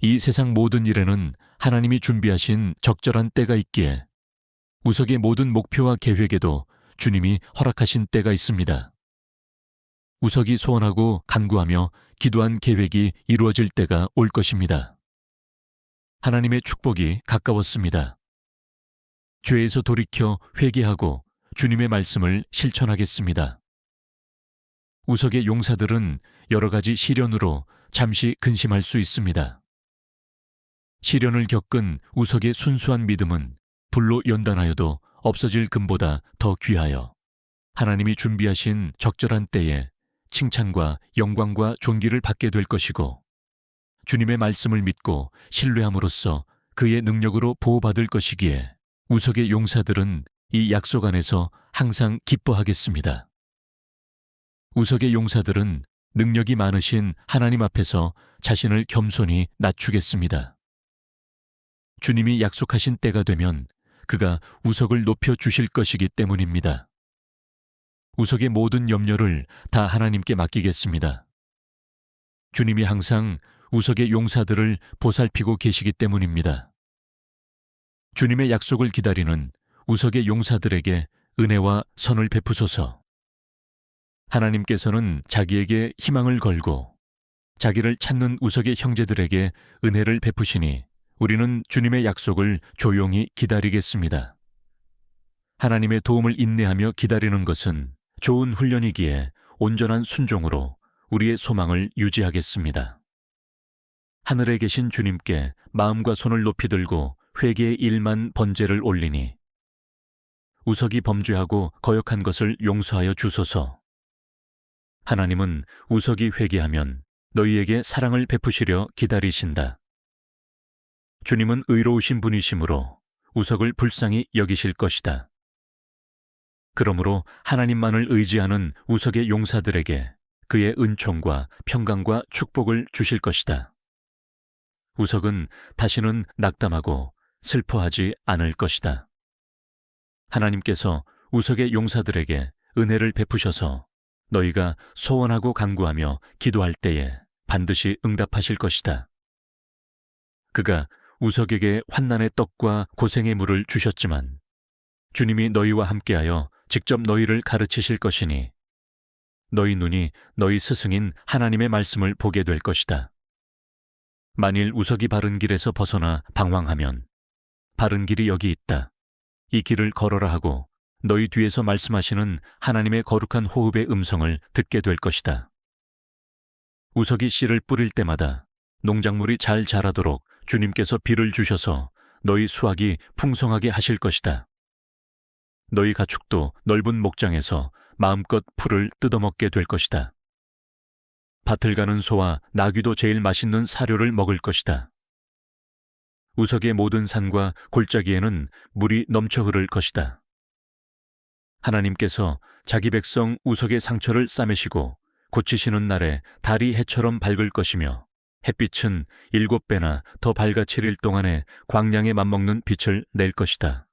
이 세상 모든 일에는 하나님이 준비하신 적절한 때가 있기에 우석의 모든 목표와 계획에도 주님이 허락하신 때가 있습니다. 우석이 소원하고 간구하며 기도한 계획이 이루어질 때가 올 것입니다. 하나님의 축복이 가까웠습니다. 죄에서 돌이켜 회개하고 주님의 말씀을 실천하겠습니다. 우석의 용사들은 여러 가지 시련으로 잠시 근심할 수 있습니다. 시련을 겪은 우석의 순수한 믿음은 불로 연단하여도 없어질 금보다 더 귀하여 하나님이 준비하신 적절한 때에 칭찬과 영광과 존귀를 받게 될 것이고 주님의 말씀을 믿고 신뢰함으로써 그의 능력으로 보호받을 것이기에 우석의 용사들은 이 약속 안에서 항상 기뻐하겠습니다. 우석의 용사들은 능력이 많으신 하나님 앞에서 자신을 겸손히 낮추겠습니다. 주님이 약속하신 때가 되면 그가 우석을 높여 주실 것이기 때문입니다. 우석의 모든 염려를 다 하나님께 맡기겠습니다. 주님이 항상 우석의 용사들을 보살피고 계시기 때문입니다. 주님의 약속을 기다리는 우석의 용사들에게 은혜와 선을 베푸소서. 하나님께서는 자기에게 희망을 걸고 자기를 찾는 우석의 형제들에게 은혜를 베푸시니 우리는 주님의 약속을 조용히 기다리겠습니다. 하나님의 도움을 인내하며 기다리는 것은 좋은 훈련이기에 온전한 순종으로 우리의 소망을 유지하겠습니다. 하늘에 계신 주님께 마음과 손을 높이 들고 회개의 일만 번제를 올리니 우석이 범죄하고 거역한 것을 용서하여 주소서. 하나님은 우석이 회개하면 너희에게 사랑을 베푸시려 기다리신다. 주님은 의로우신 분이시므로 우석을 불쌍히 여기실 것이다. 그러므로 하나님만을 의지하는 우석의 용사들에게 그의 은총과 평강과 축복을 주실 것이다. 우석은 다시는 낙담하고 슬퍼하지 않을 것이다. 하나님께서 우석의 용사들에게 은혜를 베푸셔서 너희가 소원하고 간구하며 기도할 때에 반드시 응답하실 것이다. 그가 우석에게 환난의 떡과 고생의 물을 주셨지만 주님이 너희와 함께하여 직접 너희를 가르치실 것이니 너희 눈이 너희 스승인 하나님의 말씀을 보게 될 것이다. 만일 우석이 바른 길에서 벗어나 방황하면 바른 길이 여기 있다. 이 길을 걸어라 하고 너희 뒤에서 말씀하시는 하나님의 거룩한 호흡의 음성을 듣게 될 것이다. 우석이 씨를 뿌릴 때마다 농작물이 잘 자라도록 주님께서 비를 주셔서 너희 수확이 풍성하게 하실 것이다. 너희 가축도 넓은 목장에서 마음껏 풀을 뜯어먹게 될 것이다. 밭을 가는 소와 나귀도 제일 맛있는 사료를 먹을 것이다. 우석의 모든 산과 골짜기에는 물이 넘쳐 흐를 것이다. 하나님께서 자기 백성 우석의 상처를 싸매시고 고치시는 날에 달이 해처럼 밝을 것이며 햇빛은 일곱 배나 더 밝아칠 일 동안에 광량에 맞먹는 빛을 낼 것이다.